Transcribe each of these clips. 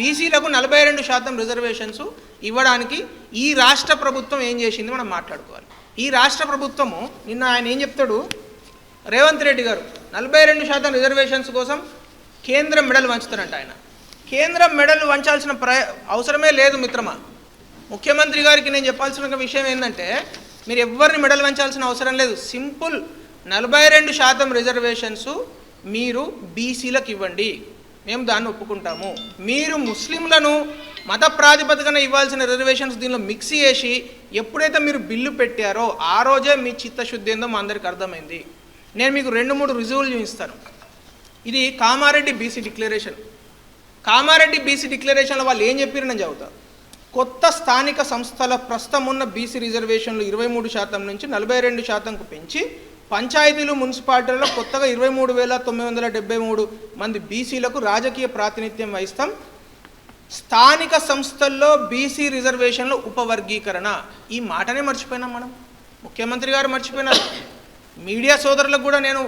బీసీలకు నలభై రెండు శాతం రిజర్వేషన్స్ ఇవ్వడానికి ఈ రాష్ట్ర ప్రభుత్వం ఏం చేసింది మనం మాట్లాడుకోవాలి. ఈ రాష్ట్ర ప్రభుత్వము నిన్న ఆయన ఏం చెప్తాడు? రేవంత్ రెడ్డి గారు నలభై రెండు శాతం రిజర్వేషన్స్ కోసం కేంద్రం మెడల్ వంచుతారంట ఆయన. కేంద్రం మెడల్ వంచాల్సిన ప్ర అవసరమే లేదు మిత్రమా. ముఖ్యమంత్రి గారికి నేను చెప్పాల్సిన విషయం ఏంటంటే మీరు ఎవరిని మెడల్ వంచాల్సిన అవసరం లేదు. సింపుల్ నలభై రెండు శాతం రిజర్వేషన్స్ మీరు బీసీలకు ఇవ్వండి. మేము దాన్ని ఒప్పుకుంటాము. మీరు ముస్లింలను మత ప్రాతిపదికన ఇవ్వాల్సిన రిజర్వేషన్స్ దీనిలో మిక్స్ చేసి ఎప్పుడైతే మీరు బిల్లు పెట్టారో ఆ రోజే మీ చిత్తశుద్ధి ఏందో మా అందరికి అర్థమైంది. నేను మీకు రెండు మూడు రుజువులు చూపిస్తాను. ఇది Kamareddy BC declaration Kamareddy BC డిక్లరేషన్లో వాళ్ళు ఏం చెప్పారు నేను చదువుతా. కొత్త స్థానిక సంస్థల ప్రస్తుతం ఉన్న బీసీ రిజర్వేషన్లు ఇరవై మూడు శాతం నుంచి నలభై రెండు శాతంకు పెంచి పంచాయతీలు మున్సిపాలిటీలలో కొత్తగా ఇరవై మూడు వేల తొమ్మిది వందల డెబ్బై మూడు మంది బీసీలకు రాజకీయ ప్రాతినిధ్యం వహిస్తాం. స్థానిక సంస్థల్లో బీసీ రిజర్వేషన్ల ఉపవర్గీకరణ. ఈ మాటనే మర్చిపోయినాం మనం? ముఖ్యమంత్రి గారు మర్చిపోయినారు మీడియా సోదరులకు కూడా నేను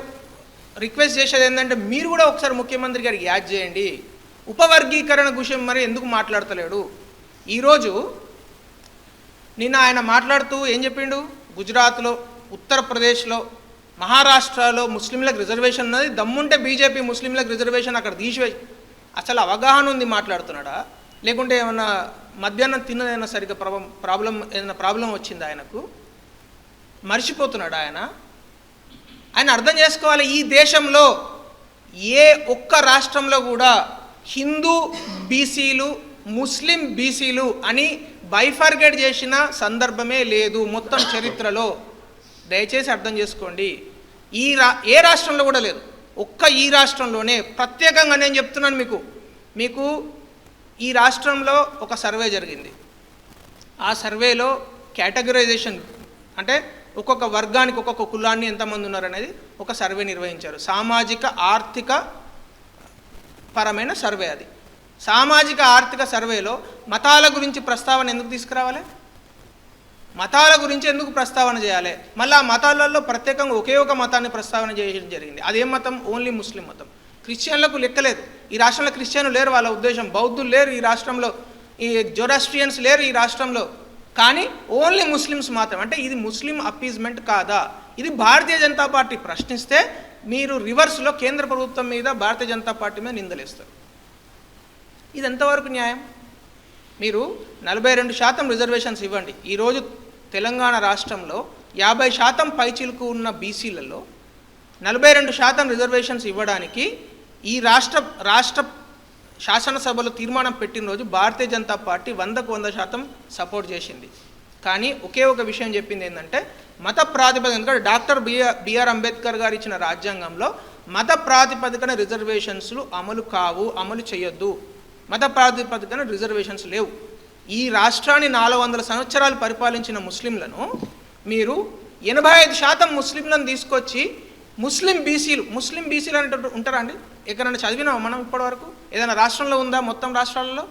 రిక్వెస్ట్ చేసేది ఏంటంటే మీరు కూడా ఒకసారి ముఖ్యమంత్రి గారికి యాడ్ చేయండి. ఉపవర్గీకరణ విషయం మరి ఎందుకు మాట్లాడతలేడు? ఈరోజు నిన్న ఆయన మాట్లాడుతూ ఏం చెప్పిండు? గుజరాత్లో ఉత్తరప్రదేశ్లో మహారాష్ట్రలో ముస్లింలకు రిజర్వేషన్ ఉన్నది. దమ్ముంటే బీజేపీ ముస్లింలకు రిజర్వేషన్ అక్కడ తీసివే. అసలు అవగాహన ఉంది మాట్లాడుతున్నాడా? లేకుంటే ఏమన్నా మధ్యాహ్నం తిన్నదైనా సరిగ్గా ప్రాబ్లం ప్రాబ్లం ఏదైనా ప్రాబ్లం వచ్చిందా ఆయనకు? మర్చిపోతున్నాడు ఆయన? ఆయన అర్థం చేసుకోవాలి ఈ దేశంలో ఏ ఒక్క రాష్ట్రంలో కూడా హిందూ బీసీలు ముస్లిం బీసీలు అని బైఫర్గేట్ చేసిన సందర్భమే లేదు మొత్తం చరిత్రలో. దయచేసి అర్థం చేసుకోండి. ఈ రా ఏ రాష్ట్రంలో కూడా లేదు. ఒక్క ఈ రాష్ట్రంలోనే. ప్రత్యేకంగా నేను చెప్తున్నాను మీకు. మీకు ఈ రాష్ట్రంలో ఒక సర్వే జరిగింది. ఆ సర్వేలో కేటగరైజేషన్ అంటే ఒక్కొక్క వర్గానికి ఒక్కొక్క కులాన్ని ఎంతమంది ఉన్నారనేది ఒక సర్వే నిర్వహించారు. సామాజిక ఆర్థిక పరమైన సర్వే అది. సామాజిక ఆర్థిక సర్వేలో మతాల గురించి ప్రస్తావన ఎందుకు తీసుకురావాలి? మతాల గురించి ఎందుకు ప్రస్తావన చేయాలి? మళ్ళీ ఆ మతాలలో ప్రత్యేకంగా ఒకే ఒక మతాన్ని ప్రస్తావన చేయడం జరిగింది. అదేం మతం? ఓన్లీ ముస్లిం మతం. క్రిస్టియన్లకు లెక్కలేదు. ఈ రాష్ట్రంలో క్రిస్టియన్లు లేరు వాళ్ళ ఉద్దేశం. బౌద్ధులు లేరు ఈ రాష్ట్రంలో. ఈ జొరాస్ట్రియన్స్ లేరు ఈ రాష్ట్రంలో. కానీ ఓన్లీ ముస్లిమ్స్ మాత్రం. అంటే ఇది ముస్లిం అప్పీజ్మెంట్ కాదా? ఇది భారతీయ జనతా పార్టీ ప్రశ్నిస్తే మీరు రివర్స్లో కేంద్ర ప్రభుత్వం మీద భారతీయ జనతా పార్టీ మీద నిందలేస్తారు. ఇది ఎంతవరకు న్యాయం? మీరు నలభై రెండు శాతం రిజర్వేషన్స్ ఇవ్వండి. ఈరోజు తెలంగాణ రాష్ట్రంలో యాభై శాతం పైచిలుకు ఉన్న బీసీలలో నలభై రెండు శాతం రిజర్వేషన్స్ ఇవ్వడానికి ఈ రాష్ట్ర రాష్ట్ర శాసనసభలో తీర్మానం పెట్టిన రోజు భారతీయ జనతా పార్టీ వందకు వంద శాతం సపోర్ట్ చేసింది. కానీ ఒకే ఒక విషయం చెప్పింది ఏంటంటే మత ప్రాతిపదిక ఎందుకంటే డాక్టర్ బిఆర్ బిఆర్ అంబేద్కర్ గారు ఇచ్చిన రాజ్యాంగంలో మత ప్రాతిపదికన రిజర్వేషన్స్లు అమలు కావు అమలు చేయొద్దు. మత ప్రాతిపదికన రిజర్వేషన్స్ లేవు. ఈ రాష్ట్రాన్ని నాలుగు వందల సంవత్సరాలు పరిపాలించిన ముస్లింలను మీరు ఎనభై ఐదు శాతం ముస్లింలను తీసుకొచ్చి ముస్లిం బీసీలు ముస్లిం బీసీలు అంటే ఉంటారా అండి? ఎక్కడైనా చదివినామా మనం ఇప్పటివరకు? ఏదైనా రాష్ట్రంలో ఉందా మొత్తం రాష్ట్రాలలో?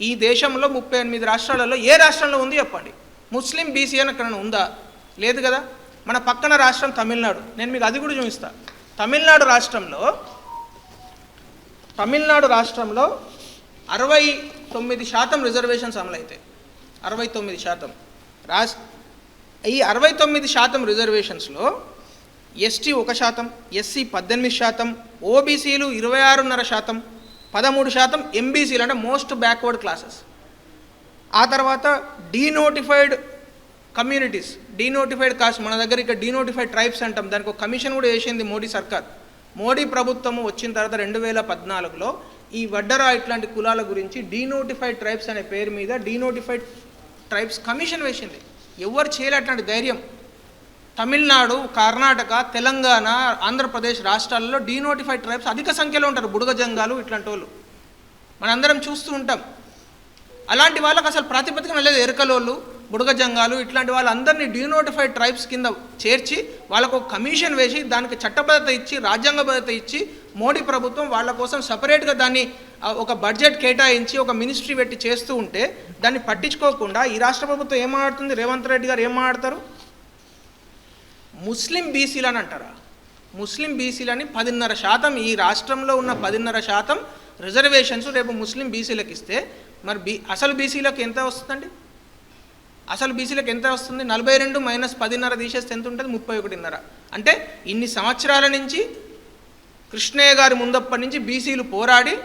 ఈ దేశంలో ముప్పై ఎనిమిది రాష్ట్రాలలో ఏ రాష్ట్రంలో ఉంది చెప్పండి? ముస్లిం బీసీ అని ఎక్కడైనా ఉందా? లేదు కదా? మన పక్కన రాష్ట్రం తమిళనాడు. నేను మీకు అది కూడా చూపిస్తాను తమిళనాడు రాష్ట్రంలో తమిళనాడు రాష్ట్రంలో అరవై తొమ్మిది శాతం రిజర్వేషన్స్ అమలైతాయి. అరవై తొమ్మిది శాతం. రాస్ ఈ అరవై తొమ్మిది శాతం రిజర్వేషన్స్లో ఎస్టీ ఒక శాతం ఎస్సీ పద్దెనిమిది శాతం ఓబీసీలు ఇరవై ఆరున్నర శాతం పదమూడు శాతం ఎంబీసీలు అంటే మోస్ట్ బ్యాక్వర్డ్ క్లాసెస్ ఆ తర్వాత డీనోటిఫైడ్ కమ్యూనిటీస్ డీనోటిఫైడ్ కాస్ట్ మన దగ్గర ఇక్కడ డీనోటిఫైడ్ ట్రైబ్స్ అంటాం. దానికి ఒక కమిషన్ కూడా వేసింది మోడీ సర్కార్. మోడీ ప్రభుత్వము వచ్చిన తర్వాత రెండు వేల పద్నాలుగులో ఈ వడ్డరా ఇట్లాంటి కులాల గురించి డీనోటిఫైడ్ ట్రైబ్స్ అనే పేరు మీద డీనోటిఫైడ్ ట్రైబ్స్ కమిషన్ వేసింది. ఎవరు చేయలే అట్లాంటి ధైర్యం? తమిళనాడు కర్ణాటక తెలంగాణ ఆంధ్రప్రదేశ్ రాష్ట్రాల్లో డీనోటిఫైడ్ ట్రైబ్స్ అధిక సంఖ్యలో ఉంటారు. బుడగ జంగాలు ఇట్లాంటి వాళ్ళు మనందరం చూస్తూ ఉంటాం. అలాంటి వాళ్ళకి అసలు ప్రాతిపదికన లేదు. ఎరకలోళ్ళు బుడగజంగాలు ఇట్లాంటి వాళ్ళందరినీ డీనోటిఫైడ్ ట్రైబ్స్ కింద చేర్చి వాళ్ళకు ఒక కమిషన్ వేసి దానికి చట్టబద్ధత ఇచ్చి రాజ్యాంగబద్ధత ఇచ్చి మోడీ ప్రభుత్వం వాళ్ళ కోసం సపరేట్గా దాన్ని ఒక బడ్జెట్ కేటాయించి ఒక మినిస్ట్రీ పెట్టి చేస్తూ ఉంటే దాన్ని పట్టించుకోకుండా ఈ రాష్ట్ర ప్రభుత్వం ఏం రేవంత్ రెడ్డి గారు ఏం ముస్లిం బీసీలు అని అంటారా? ముస్లిం బీసీలని పదిన్నర శాతం ఈ రాష్ట్రంలో ఉన్న పదిన్నర శాతం రిజర్వేషన్స్ రేపు ముస్లిం బీసీలకు ఇస్తే మరి బీ అసలు బీసీలకు ఎంత వస్తుందండి? అసలు బీసీలకు ఎంత వస్తుంది? నలభై రెండు మైనస్ పదిన్నర తీసేస్తే ఎంత ఉంటుంది? ముప్పై ఒకటిన్నర. అంటే ఇన్ని సంవత్సరాల నుంచి కృష్ణయ్య గారి ముందప్పటి నుంచి బీసీలు పోరాడి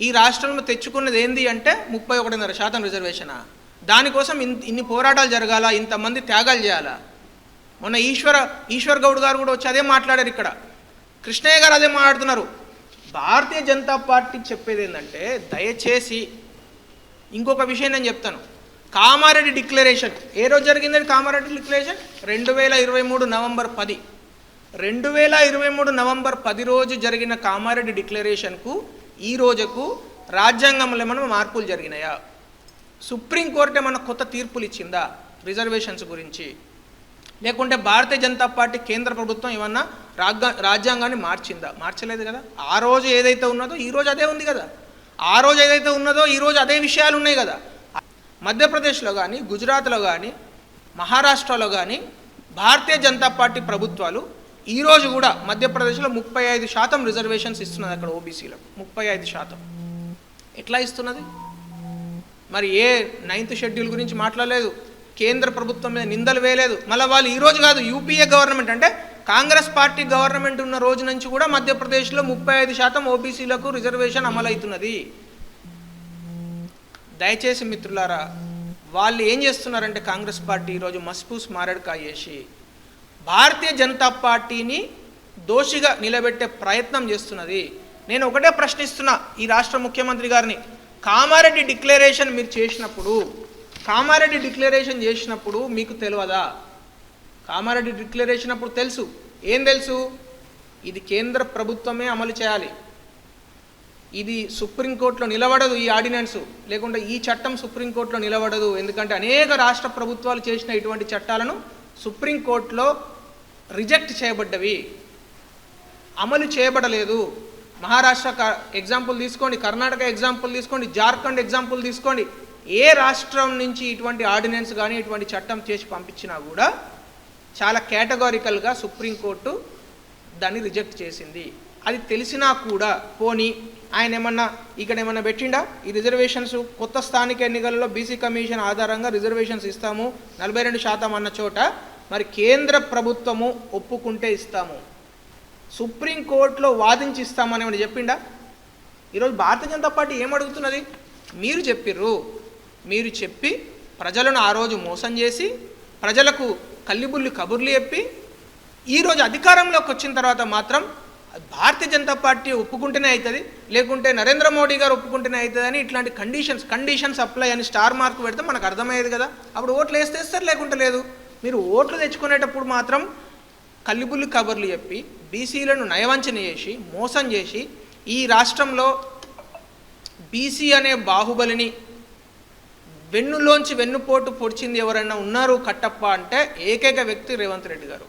ఈ రాష్ట్రంలో తెచ్చుకున్నది ఏంది అంటే ముప్పై ఒకటిన్నర శాతం రిజర్వేషనా? దానికోసం ఇన్ ఇన్ని పోరాటాలు జరగాల? ఇంతమంది త్యాగాలు చేయాలా? మొన్న ఈశ్వర ఈశ్వర్ గౌడ్ గారు కూడా వచ్చి అదే మాట్లాడారు ఇక్కడ. కృష్ణయ్య గారు అదే మాట్లాడుతున్నారు. భారతీయ జనతా పార్టీ చెప్పేది ఏంటంటే దయచేసి ఇంకొక విషయం నేను చెప్తాను. కామారెడ్డి డిక్లరేషన్. ఏ రోజు జరిగిందండి కామారెడ్డి డిక్లరేషన్? రెండు వేల ఇరవై మూడు నవంబర్ పది. రెండు వేల ఇరవై మూడు నవంబర్ పది రోజు జరిగిన కామారెడ్డి డిక్లరేషన్కు ఈ రోజుకు రాజ్యాంగంలో ఏమైనా మార్పులు జరిగినాయా? సుప్రీంకోర్టు ఏమైనా కొత్త తీర్పులు ఇచ్చిందా రిజర్వేషన్స్ గురించి? లేకుంటే భారతీయ జనతా పార్టీ కేంద్ర ప్రభుత్వం ఏమన్నా రాజ్యాంగాన్ని మార్చిందా? మార్చలేదు కదా. ఆ రోజు ఏదైతే ఉన్నదో ఈ రోజు అదే ఉంది కదా. ఆ రోజు ఏదైతే ఉన్నదో ఈ రోజు అదే విషయాలు ఉన్నాయి కదా. మధ్యప్రదేశ్లో కానీ గుజరాత్లో కానీ మహారాష్ట్రలో కానీ భారతీయ జనతా పార్టీ ప్రభుత్వాలు ఈరోజు కూడా మధ్యప్రదేశ్లో ముప్పై ఐదు శాతం రిజర్వేషన్స్ ఇస్తున్నది అక్కడ ఓబీసీలకు. ముప్పై ఐదు శాతం. ఎట్లా ఇస్తున్నది? మరి ఏ నైన్త్ షెడ్యూల్ గురించి మాట్లాడలేదు. కేంద్ర ప్రభుత్వం మీద నిందలు వేయలేదు. మళ్ళీ వాళ్ళు ఈరోజు కాదు యూపీఏ గవర్నమెంట్ అంటే కాంగ్రెస్ పార్టీ గవర్నమెంట్ ఉన్న రోజు నుంచి కూడా మధ్యప్రదేశ్లో ముప్పై ఐదు శాతం ఓబీసీలకు రిజర్వేషన్ అమలవుతున్నది. దయచేసి మిత్రులారా వాళ్ళు ఏం చేస్తున్నారంటే కాంగ్రెస్ పార్టీ ఈరోజు మస్పూస్ మారడుకా చేసి భారతీయ జనతా పార్టీని దోషిగా నిలబెట్టే ప్రయత్నం చేస్తున్నది. నేను ఒకటే ప్రశ్నిస్తున్నా ఈ రాష్ట్ర ముఖ్యమంత్రి గారిని. కామారెడ్డి డిక్లరేషన్ మీరు చేసినప్పుడు కామారెడ్డి డిక్లరేషన్ చేసినప్పుడు మీకు తెలియదా? కామారెడ్డి డిక్లరేషన్ అప్పుడు తెలుసు. ఏం తెలుసు? ఇది కేంద్ర ప్రభుత్వమే అమలు చేయాలి. ఇది సుప్రీంకోర్టులో నిలబడదు ఈ ఆర్డినెన్స్. లేకుంటే ఈ చట్టం సుప్రీంకోర్టులో నిలబడదు. ఎందుకంటే అనేక రాష్ట్ర ప్రభుత్వాలు చేసిన ఇటువంటి చట్టాలను సుప్రీంకోర్టులో రిజెక్ట్ చేయబడ్డవి. అమలు చేయబడలేదు. మహారాష్ట్ర క- ఎగ్జాంపుల్ తీసుకోండి కర్ణాటక ఎగ్జాంపుల్ తీసుకోండి జార్ఖండ్ ఎగ్జాంపుల్ తీసుకోండి. ఏ రాష్ట్రం నుంచి ఇటువంటి ఆర్డినెన్స్ కానీ ఇటువంటి చట్టం చేసి పంపించినా కూడా చాలా కేటగారికల్గా సుప్రీంకోర్టు దాన్ని రిజెక్ట్ చేసింది. అది తెలిసినా కూడా పోని ఆయన ఏమన్నా ఇక్కడ ఏమన్నా పెట్టిండా? ఈ రిజర్వేషన్స్ కొత్త స్థానిక ఎన్నికలలో బీసీ కమిషన్ ఆధారంగా రిజర్వేషన్స్ ఇస్తాము. నలభై రెండు శాతం అన్న చోట మరి కేంద్ర ప్రభుత్వము ఒప్పుకుంటే ఇస్తాము. సుప్రీంకోర్టులో వాదించి ఇస్తామని ఏమైనా చెప్పిండా? ఈరోజు భారతీయ జనతా పార్టీ ఏం అడుగుతున్నది? మీరు చెప్పిర్రు. మీరు చెప్పి ప్రజలను ఆ రోజు మోసం చేసి ప్రజలకు కల్లిబుల్లి కబుర్లు చెప్పి ఈరోజు అధికారంలోకి వచ్చిన తర్వాత మాత్రం భారతీయ జనతా పార్టీ ఒప్పుకుంటేనే అవుతుంది లేకుంటే నరేంద్ర మోడీ గారు ఒప్పుకుంటేనే అవుతుంది అని ఇట్లాంటి కండిషన్స్ కండిషన్స్ అప్లై అని స్టార్ మార్క్ పెడితే మనకు అర్థమయ్యేది కదా. అప్పుడు ఓట్లు వేస్తే ఇస్తారు లేకుంటే లేదు. మీరు ఓట్లు తెచ్చుకునేటప్పుడు మాత్రం కల్లిబుల్లి కబర్లు చెప్పి బీసీలను నయవంచన చేసి మోసం చేసి ఈ రాష్ట్రంలో బీసీ అనే బాహుబలిని వెన్నులోంచి వెన్నుపోటు పొడిచింది ఎవరైనా ఉన్నారు కట్టప్ప అంటే ఏకైక వ్యక్తి రేవంత్ రెడ్డి గారు.